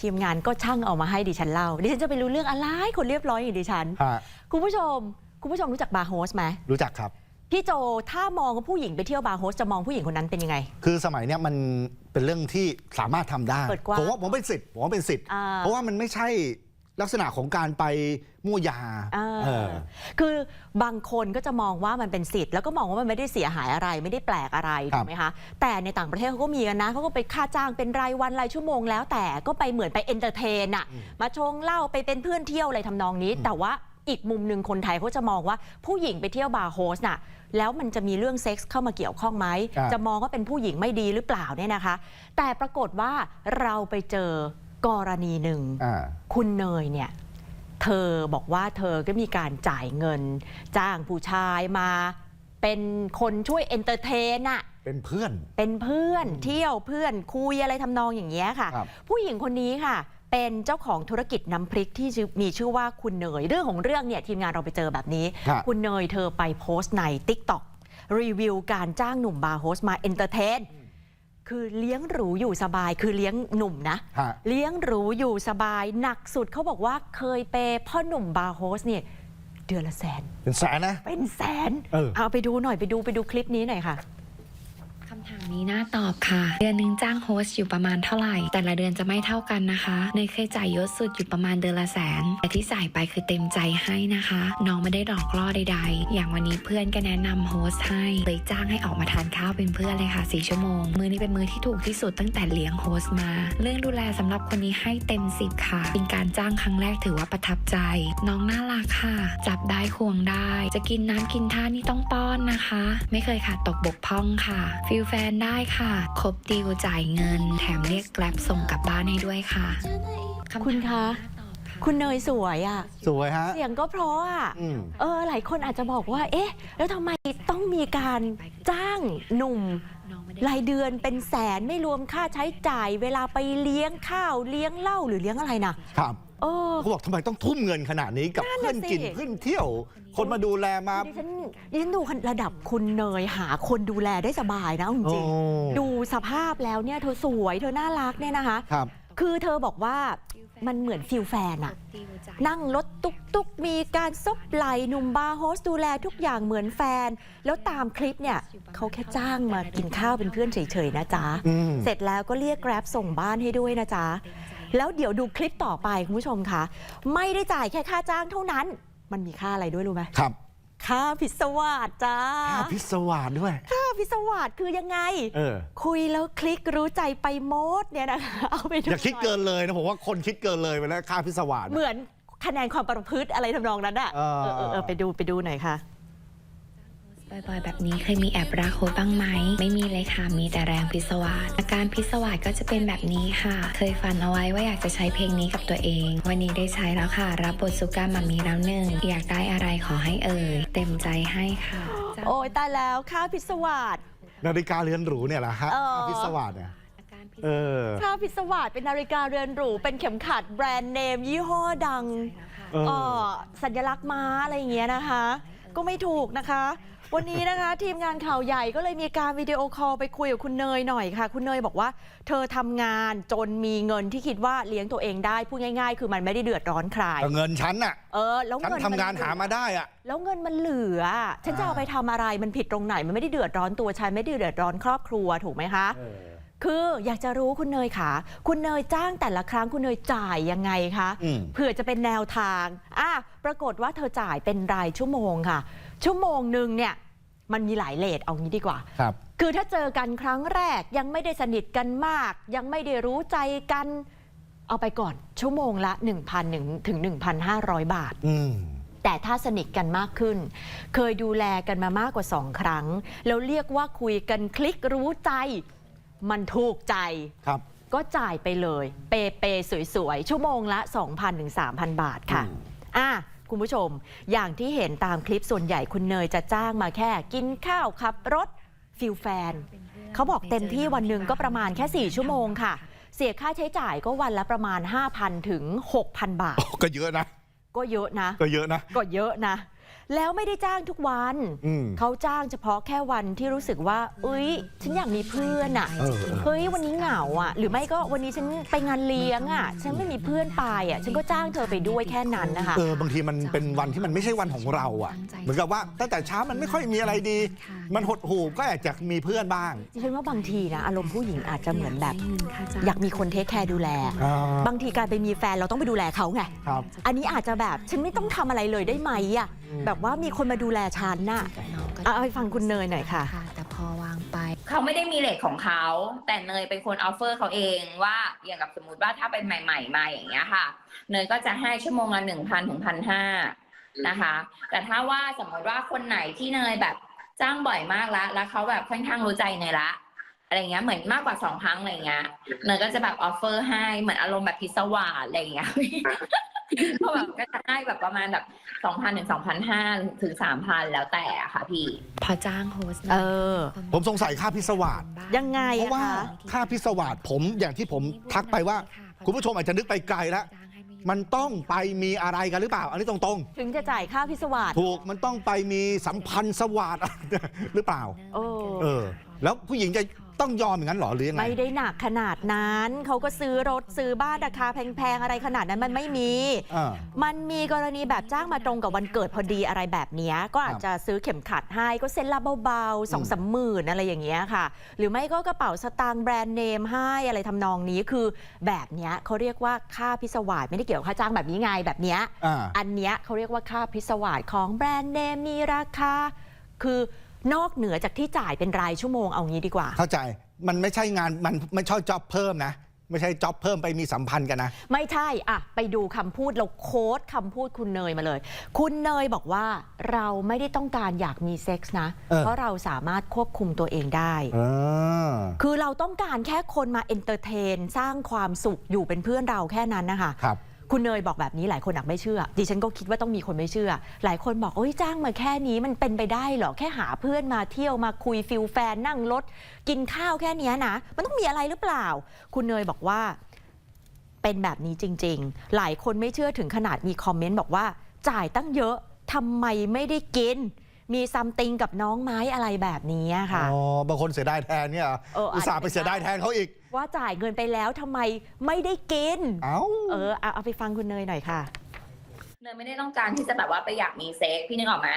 ทีมงานก็ช่างเอามาให้ดิฉันเล่า ดิฉันจะไปรู้เรื่องอะไรคนเรียบร้อยอย่างดิฉัน ฮะคุณผู้ชม คุณผู้ชมรู้จักบาร์โฮสไหมรู้จักครับ พี่โจถ้ามองว่าผู้หญิงไปเที่ยวบาร์โฮสจะมองผู้หญิงคนนั้นเป็นยังไง คือสมัยเนี้ยมันเป็นเรื่องที่สามารถทำได้ เปิดกว้างผมว่าผมเป็นสิทธิ์ผมว่าเป็นสิทธิ์ อ่า เพราะว่ามันไม่ใช่ ลักษณะของการไปมั่วยาอ่าเออ คือบางคนก็จะมองว่ามันเป็นสิทธิ์แล้วก็มองว่ามันไม่ได้เสียหายอะไรไม่ได้แปลกอะไรครัถูบกไหมคะแต่ในต่างประเทศเขาก็มีกันนะเขาก็ไปค่าจ้างเป็นรายวันรายชั่วโมงแล้วแต่ก็ไปเหมือนไปเอนเตอร์เทนอะมาชงเหล้าไปเป็นเพื่อนเที่ยวอะไรทำนองนี้ แต่ว่าอีกมุมหนึ่งคนไทยเขาจะมองว่าผู้หญิงไปเที่ยวบาร์โฮสน่ะแล้วมันจะมีเรื่องเซ็กส์เข้ามาเกี่ยวข้องไหมครับจะมองว่าเป็นผู้หญิงไม่ดีหรือเปล่าเนี่ยนะคะ แต่ปรากฏว่าเราไปเจอ กรณีหนึ่งอ่า คุณเนยเนี่ยเธอบอกว่าเธอก็มีการจ่ายเงิน จ้างผู้ชายมา เป็นคนช่วยเอนเตอร์เทนอะ เป็นเพื่อน เป็นเพื่อนเที่ยวเพื่อนคุยอะไรทำนองอย่างเงี้ยค่ะ ครับ ผู้หญิงคนนี้ค่ะ เป็นเจ้าของธุรกิจน้ำพริกที่ชื่อมีชื่อว่าคุณเนยเรื่องของเรื่องเนี่ยทีมงานเราไปเจอแบบนี้ ครับคุณเนยเธอไปโพสต์ใน t ิ k t o k รีวิวการจ้างหนุ่มบาร์โฮสมาเอนเตอร์เทน คือเลี้ยงหรูอยู่สบาย คือเลี้ยงหนุ่มนะ ฮะ เลี้ยงหรูอยู่สบายหนักสุดเขาบอกว่าเคยเปย์พ่อหนุ่มบาร์โฮสเนี่ยเดือนละแสน เป็นแสนนะ เป็นแสนเออเอาไปดูหน่อยไปดูไปดูคลิปนี้หน่อยค่ะคำถามนี้น่าตอบค่ะ เดือนหนึงจ้างโฮสต์อยู่ประมาณเท่าไหร่ แต่ละเดือนจะไม่เท่ากันนะคะเนยเคยจ่ายเยอะสุดอยู่ประมาณเดือนละแสน แต่ที่จ่ายไปคือเต็มใจให้นะคะ น้องไม่ได้หลอกล่อใดๆ อย่างวันนี้เพื่อนก็แนะนำโฮสต์ให้เลยจ้างให้ออกมาทานข้าวเป็นเพื่อนเลยค่ะ4ชั่วโมง มือนี้เป็นมือที่ถูกที่สุดตั้งแต่เลี้ยงโฮสต์มา เรื่องดูแลสำหรับคนนี้ให้เต็ม10ค่ะ เป็นการจ้างครั้งแรกถือว่าประทับใจ น้องน่ารักค่ะ จับได้ควงได้ จะกินน้ำกินท่านี่ต้องป้อนนะคะ ไม่เคยขาดตกบกพร่องค่ะฟิลแฟนได้ค่ะ ครบดีลจ่ายเงิน แถมเรียกแกร็บส่งกลับบ้านให้ด้วยค่ะคุณคะ คุณเนยสวยอะ่ะ สวยฮะ เสียงก็เพราะอะ อืม เออ หลายคนอาจจะบอกว่า เอ๊ะ แล้วทำไมต้องมีการจ้างหนุ่ม รายเดือนเป็นแสนไม่รวมค่าใช้จ่าย เวลาไปเลี้ยงข้าวเลี้ยงเหล้าหรือเลี้ยงอะไรนะครับ เออ เขาบอกทำไมต้องทุ่มเงินขนาดนี้กับนั่นเพื่น่ะอนกินสิเพื่อนเที่ยว คนมาดูแลมาดิฉันดิฉันดูระดับคุณเนยหาคนดูแลได้สบายนะเอาจริงๆโอ้ดูสภาพแล้วเนี่ยเธอสวยเธอน่ารักเนี่ยนะคะ ครับ คือเธอบอกว่ามันเหมือนฟิลแฟนอะนั่งรถตุกตุกๆ มีการซบไหลหนุ่มบาร์โฮสดูแลทุกอย่างเหมือนแฟน แล้วตามคลิปเนี่ยเขาแค่จ้างมากินข้าวเป็นเพื่อนเฉยๆนะจ๊ะ อืม เสร็จแล้วก็เรียกแกร็บส่งบ้านให้ด้วยนะจ๊ะ แล้วเดี๋ยวดูคลิปต่อไปคุณผู้ชมคะไม่ได้จ่ายแค่ค่าจ้างเท่านั้น มันมีค่าอะไรด้วยรู้ไหมครับค่าพิศวาสจ้าค่าพิศวาสด้วย ค่าพิศวาสคือยังไง เออ คุยแล้วคลิกรู้ใจไปโมดเนี่ยนะคะเอาไปดูอย่าคิดหน่เกินเลยนะผมว่าคนคิดเกินเลยไปแล้วค่าพิศวาสเหมือนคะแนนความประพฤติอะไรทำนองนั้นอะเออเออเออเออไปดูไปดูหน่อยค่ะ บ่อยๆ แบบนี้เคยมีแอบรักโฮสบ้างไหม ไม่มีเลยค่ะ มีแต่แรงพิศวาสอาการพิศวาสก็จะเป็นแบบนี้ค่ะ เคยฝันเอาไว้ว่าอยากจะใช้เพลงนี้กับตัวเอง วันนี้ได้ใช้แล้วค่ะ รับบทสุการมามีแล้วหนึ่ง อยากได้อะไรขอให้เอ่ย เต็มใจให้ค่ะ โอ้ยตายแล้วค่าพิศวาส นาฬิกาเรือนหรูเนี่ยแหละฮะเออค่าพิศวาสเนี่ยอาการพิศเอวาสอค่าพิศวาสเป็นนาฬิกาเรือนหรู เป็นเข็มขัดแบรนด์เนม ยี่ห้อดัง เออเออสัญลักษณ์ม้าอะไรอย่างเงี้ยนะคะ ก็ไม่ถูกนะคะ วันนี้นะคะ ทีมงานข่าวใหญ่ก็เลยมีการวิดีโอคอลไปคุยกับคุณเนยหน่อยค่ะ คุณเนยบอกว่า เธอทำงานจนมีเงินที่คิดว่าเลี้ยงตัวเองได้พูดง่าย ๆ คือมันไม่ได้เดือดร้อนใครแต่เงินฉันน่ะเออแล้วฉันเงินทำงานเหหาลือมาได้อะ แล้วเงินมันเหลือ ฉันจะเอาไปทำอะไรมันผิดตรงไหน มันไม่ได้เดือดร้อนตัวฉันไม่ได้เดือดร้อนครอบครัวถูกไหมคะ คืออยากจะรู้คุณเนยค่ะ คุณเนยจ้างแต่ละครั้งคุณเนยจ่ายยังไงคะอืม เผื่อจะเป็นแนวทางอะปรากฏว่าเธอจ่ายเป็นรายชั่วโมงค่ะ ชั่วโมงหนึ่งเนี่ยมันมีหลายเลทเอางี้ดีกว่า ครับ คือถ้าเจอกันครั้งแรกยังไม่ได้สนิทกันมาก ยังไม่ได้รู้ใจกัน เอาไปก่อน ชั่วโมงละ 1,000ถึง 1,500 บาท อืม แต่ถ้าสนิทกันมากขึ้น เคยดูแลกันมามากกว่าสองครั้ง แล้วเรียกว่าคุยกันคลิกรู้ใจ มันถูกใจ ครับ ก็จ่ายไปเลย เปเปสวยๆ ชั่วโมงละ 2,000ถึง3,000 บาทค่ะ อืม อะ คุณผู้ชม อย่างที่เห็นตามคลิปส่วนใหญ่คุณเนยจะจ้างมาแค่ กินข้าวขับรถฟิลแฟน เขาบอกเต็มที่วันหนึ่งก็ประมาณแค่ 4 ชั่วโมงค่ะ เสียค่าใช้จ่ายก็วันละประมาณ 5,000 ถึง 6,000 บาท ก็เยอะนะ ก็เยอะนะ ก็เยอะนะก็เยอะนะ แล้วไม่ได้จ้างทุกวัน อืม เขาจ้างเฉพาะแค่วันที่รู้สึกว่า เอ้ย ฉันอยากมีเพื่อนอะ เออ เฮ้ย วันนี้เหงาอะ หรือไม่ก็วันนี้ฉันไปงานเลี้ยงอะ ฉันไม่มีเพื่อนไปอะ ฉันก็จ้างเธอไปด้วยแค่นั้นนะคะ เออบางทีมันเป็นวันที่มันไม่ใช่วันของเราอะ เหมือนกับว่าตั้งแต่เช้ามันไม่ค่อยมีอะไรดี มันหดหู่ก็อยากจะมีเพื่อนบ้าง ดิฉันว่าบางทีนะอารมณ์ผู้หญิงอาจจะเหมือนแบบ อยากมีคนเทคแคร์ดูแล อ่า บางทีการไปมีแฟนเราต้องไปดูแลเขาไง ครับ อันนี้อาจจะแบบฉันไม่ต้องทำอะไรเลยได้ไหมอะอืม แบบว่ามีคนมาดูแลฉันน่ะเอาเอาไปฟังคุณเนยหน่อยค่ะ แต่พอวางไป เขาไม่ได้มีเลทของเขา แต่เนยเป็นคนออฟเฟอร์เขาเองว่าอย่างกับสมมติว่าถ้าเป็นใหม่ ๆ มาอย่างเงี้ยค่ะ เนยก็จะให้ชั่วโมงละหนึ่งพันถึงพันห้านะคะ แต่ถ้าว่าสมมติว่าคนไหนที่เนยแบบจ้างบ่อยมากแล้วแล้วเขาแบบค่อนข้างรู้ใจเนยละอะไรเงี้ยเหมือนมากกว่าสองครั้งอะไรเงี้ยเนยก็จะแบบออฟเฟอร์ให้เหมือนอารมณ์แบบพิศวาสอะไรเงี้ย ก็แบบก็จะให้แบบประมาณแบบสองพันถึงสองพันห้าถึงสามพันแล้วแต่อะค่ะพี่ พอจ้างโฮสต์เออ ผมสงสัยค่าพิศวาส ยังไงเพราะว่าคะค่าพิศวาสผมอย่างที่ผมทักไปว่า คุณผู้ชมอาจจะนึกไปไกลแล้ว มันต้องไปมีอะไรกันหรือเปล่า อันนี้ตรงถึงจะจ่ายค่าพิศวาส ๆ ถูกมันต้องไปมีสัมพันธ์สวาส หรือเปล่า เออ เออ แล้วผู้หญิงจะ ต้องยอมอย่างนั้นเหรอหรือยังไง ไม่ได้หนักขนาดนั้น เขาก็ซื้อรถซื้อบ้านราคาแพงๆ อะไรขนาดนั้นมันไม่มี อ่ามันมีกรณีแบบจ้างมาตรงกับวันเกิดพอดีอะไรแบบเนี้ยก็อาจจะซื้อเข็มขัดให้ก็เซ็นละเบาๆสองสามหมื่นอะไรอย่างเงี้ยค่ะ หรือไม่ก็กระเป๋าสตางค์แบรนด์เนมให้อะไรทำนองนี้คือแบบเนี้ยเขาเรียกว่าค่าพิศวาสไม่ได้เกี่ยวกับค่าจ้างแบบนี้ไงแบบเนี้ย อ่า อันเนี้ยเขาเรียกว่าค่าพิศวาสของแบรนด์เนมมีราคา คือ นอกเหนือจากที่จ่ายเป็นรายชั่วโมงเอางี้ดีกว่า เข้าใจมันไม่ใช่งานมันไม่ใช่จ็อบเพิ่มนะ ไม่ใช่จ็อบเพิ่มไปมีสัมพันธ์กันนะ ไม่ใช่อะไปดูคำพูดเราโค้ดคำพูดคุณเนยมาเลย คุณเนยบอกว่าเราไม่ได้ต้องการอยากมีเซ็กส์นะ เออ เพราะเราสามารถควบคุมตัวเองได้ เออ คือเราต้องการแค่คนมาเอนเตอร์เทน สร้างความสุขอยู่เป็นเพื่อนเราแค่นั้นนะคะ ครับ คุณเนยบอกแบบนี้หลายคนอาจไม่เชื่อ ดิฉันก็คิดว่าต้องมีคนไม่เชื่อ หลายคนบอกโอ้ยจ้างมาแค่นี้มันเป็นไปได้เหรอ แค่หาเพื่อนมาเที่ยวมาคุยฟิลแฟนนั่งรถกินข้าวแค่เนี้ยนะ มันต้องมีอะไรหรือเปล่า คุณเนยบอกว่า เป็นแบบนี้จริง ๆ หลายคนไม่เชื่อถึงขนาดมีคอมเมนต์บอกว่า จ่ายตั้งเยอะทำไมไม่ได้กินมีซัมติงกับน้องไม้อะไรแบบนี้ค่ะ อ๋อ บางคนเสียดายแทนเนี่ยเหรอเอออาจจะอุตส่าห์ไปเสียดายแทนเขาอีก ว่าจ่ายเงินไปแล้วทำไมไม่ได้กิน เอ้า เออเอาเอาไปฟังคุณเนยหน่อยค่ะ เนยไม่ได้ต้องการที่จะแบบว่าไปอยากมีเซ็กพี่นึกออกไหม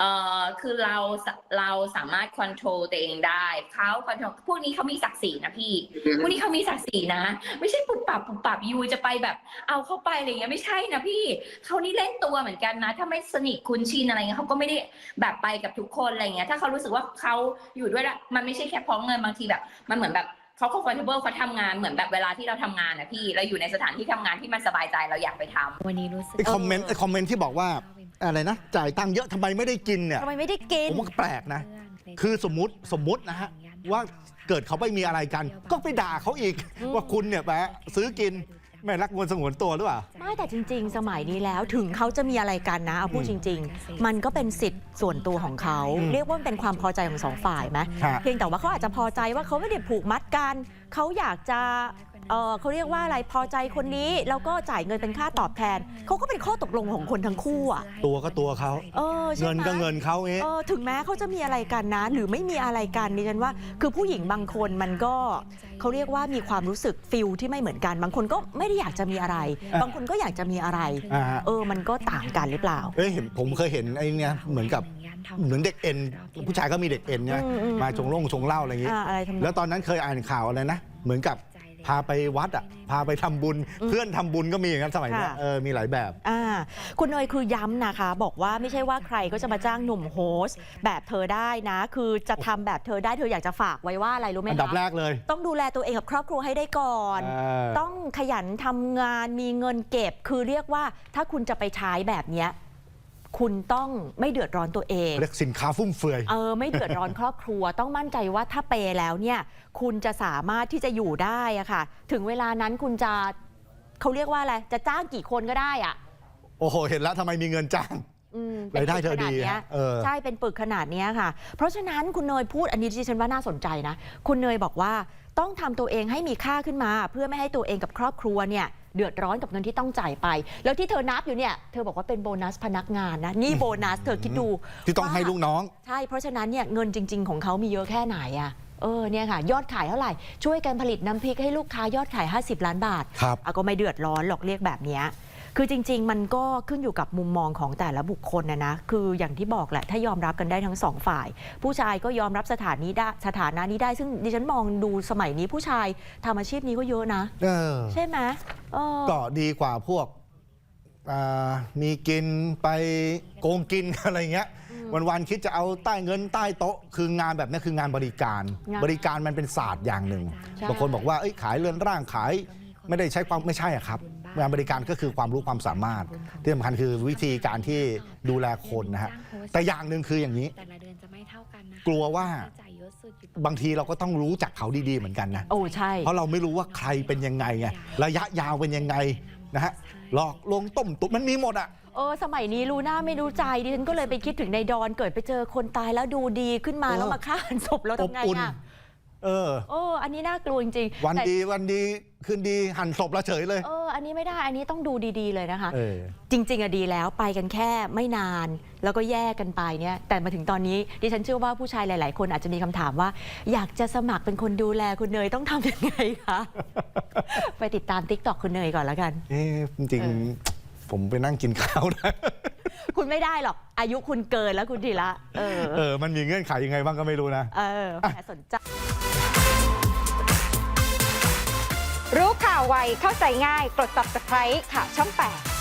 เอ่อคือเราสเราสามารถควบคุมตัวเองได้เขาควบคุมพวกนี้เขามีศักดิ์ศรีนะพี่ พวกนี้เขามีศักดิ์ศรีนะ ไม่ใช่ปุบปับปุบปับยูจะไปแบบ เอาเข้าไปอะไรเงี้ยไม่ใช่นะพี่เขานี่เล่นตัวเหมือนกันนะ ถ้าไม่สนิทคุ้นชินอะไรเงี้ยเขาก็ไม่ได้แบบไปกับทุกคนอะไรเงี้ยถ้าเขารู้สึกว่าเขาอยู่ด้วยแล้วมันไม่ใช่แค่เพราะเงินบางทีแบบ มันเหมือนแบบ เขา comfortable เขาทำงานเหมือนแบบเวลาที่เราทำงานนะพี่เราอยู่ในสถานที่ทำงานที่มันสบายใจเราอยากไปทำ วันนี้รู้สึกไอคอมเมนต์ไอคอมเมนต์ที่บอกว่าอะไรนะ จ่ายตังค์เยอะทำไมไม่ได้กินเนี่ย ทำไมไม่ได้กิน ผมว่าแปลกนะ คือสมมุติสมมุตินะฮะ ว่าเกิดเขาไม่มีอะไรกัน ก็ไปด่าเขาอีกอืมว่าคุณเนี่ยแปะซื้อกิน ไม่รักงวนสงวนตัวหรือเปล่า ไม่แต่จริง ๆ สมัยนี้แล้วถึงเขาจะมีอะไรกันนะเอาพูดจริง ๆ มันก็เป็นสิทธิ์ส่วนตัวของเขา อืมเรียกว่ามันเป็นความพอใจของสองฝ่ายไหมฮะ เพียงแต่ว่าเขาอาจจะพอใจว่าเขาไม่ได้ผูกมัดกันเขาอยากจะ เออเขาเรียกว่าอะไรพอใจคนนี้แล้วก็จ่ายเงินเป็นค่าตอบแทนเขาก็เป็นข้อตกลงของคนทั้งคู่อะตัวก็ตัวเขาเออใช่เงินไหม ก็เงินเขาเอง เออถึงแม้เขาจะมีอะไรกันนะ หรือไม่มีอะไรกันดิฉันว่า คือผู้หญิงบางคนมันก็เขาเรียกว่ามีความรู้สึกฟิลที่ไม่เหมือนกัน บางคนก็ไม่ได้อยากจะมีอะไรอะบางคนก็อยากจะมีอะไร อ่าเออ มันก็ต่างกันหรือเปล่า เอ้ยเห็นผมเคยเห็นไอ้เนี่ยเหมือนกับเหมือนเด็กเอ็นผู้ชายก็มีเด็กเอ็นเนี่ยอืมอืม มาชงล่งชงเหล้าอะไรอย่างงี้ อ่าอะไรทำนอง แล้วตอนนั้นเคยอ่านข่าวอะไรนะ เหมือนกับ พาไปวัดอะพาไปทำบุญอืมเพื่อนทำบุญก็มีอย่างนั้นสมัยเนี้ยค่ะเออมีหลายแบบอ่าคุณเนยคือย้ำนะคะ บอกว่าไม่ใช่ว่าใครก็จะมาจ้างหนุ่มโฮสต์แบบเธอได้นะ คือจะทำแบบเธอได้เธออยากจะฝากไว้ว่าอะไรรู้ไหมอันดับคะแรกเลย ต้องดูแลตัวเองกับครอบครัวให้ได้ก่อนเออต้องขยันทำงานมีเงินเก็บ คือเรียกว่าถ้าคุณจะไปใช้แบบเนี้ย คุณต้องไม่เดือดร้อนตัวเองเรียกสินค้าฟุ่มเฟือย เออไม่เดือดร้อนครอบครัว ต้องมั่นใจว่าถ้าเปย์แล้วเนี่ย คุณจะสามารถที่จะอยู่ได้อะค่ะ ถึงเวลานั้นคุณจะเขาเรียกว่าอะไร จะจ้างกี่คนก็ได้อะโอ้โห เห็นแล้วทำไมมีเงินจ้าง อืมรายได้เธอดีป็นปึกขนาเนี้ยฮะเออ ใช่เป็นปึกขนาดเนี้ยค่ะ เพราะฉะนั้นคุณเนยพูดอันนี้ที่ฉันว่าน่าสนใจนะ คุณเนยบอกว่าต้องทำตัวเองให้มีค่าขึ้นมา เพื่อไม่ให้ตัวเองกับครอบครัวเนี่ย เดือดร้อนกับเงินที่ต้องจ่ายไป แล้วที่เธอนับอยู่เนี่ยเธอบอกว่าเป็นโบนัสพนักงานนะนี่โบนัสเธอคิดดูที่ต้องให้ลูกน้อง ใช่เพราะฉะนั้นเนี่ยเงินจริง ๆ ของเขามีเยอะแค่ไหนอะเออเนี่ยค่ะ ยอดขายเท่าไหร่ ช่วยกันผลิตน้ำพริกให้ลูกค้ายอดขาย 50 ล้านบาทครับอะก็ไม่เดือดร้อนหรอกเรียกแบบเนี้ย คือจริง ๆ มันก็ขึ้นอยู่กับมุมมองของแต่ละบุคคลนะนะ คืออย่างที่บอกแหละ ถ้ายอมรับกันได้ทั้งสองฝ่าย ผู้ชายก็ยอมรับสถานีได้สถานะนี้ได้ ซึ่งดิฉันมองดูสมัยนี้ผู้ชายทำอาชีพนี้ก็เยอะนะ เออใช่ไหมเออ ก็ดีกว่าพวกอ่ามีกินไปโกงกิน อะไรเงี้ย วันๆคิดจะเอาใต้เงินใต้โต๊ะ คืองานแบบนี้คืองานบริการ งานบริการมันเป็นศาสตร์อย่างหนึ่งใช่ บางคนบอกว่าเอ้ยขายเรือนร่างขาย ไม่ได้ใช้ความไม่ใช่อะครับ งานบริการก็คือความรู้ความสามารถ ที่สำคัญคือวิธีการที่ดูแลคนนะฮะแต่อย่างหนึ่งคืออย่างนี้ แต่ละเดือนจะไม่เท่ากันนะคะกลัวว่าค่ใช้จ่ายเยอะสุดอยู่ประมณบางทีเราก็ต้องรู้จักเขาดีๆเหมือนกันนะ โอ้ใช่ เพราะเราไม่รู้ว่าใครเป็นยังไงไงระยะยาวเป็นยังไงนะฮะหลอกลวงต้มตุ๋นมันมีหมดอะ เออ สมัยนี้รู้หน้าไม่รู้ใจดิฉันก็เลยไปคิดถึงในดอนเกิดไปเจอคนตายแล้วดูดีขึ้นมาเออแล้วมาฆ่าหันศพแล้วอบทำไงอุ่น อะ เออ โอ้อันนี้น่ากลัวจริงๆวันแต่ดีวันดีคืนดีหั่นศพเราเฉยเลย เอออันนี้ไม่ได้อันนี้ต้องดูดีๆเลยนะคะ เออ จริง ๆอะดีแล้วไปกันแค่ไม่นาน แล้วก็แยกกันไปเนี่ยแต่มาถึงตอนนี้ดิฉันเชื่อว่าผู้ชายหลาย ๆ คนอาจจะมีคำถามว่า อยากจะสมัครเป็นคนดูแลคุณเนยต้องทำยังไงคะ ไปติดตามทิกตอกคุณเนยก่อนแล้วกัน เอ๊ะจริงเออๆ ผมไปนั่งกินข้าวนะคุณไม่ได้หรอก อายุคุณเกินแล้วคุณทีละ เออ เออมันมีเงื่อนไขยังไงบ้างก็ไม่รู้นะ เออแต่สนใจ รู้ข่าวไวเข้าใจง่าย กด subscribe ข่าวช่อง 8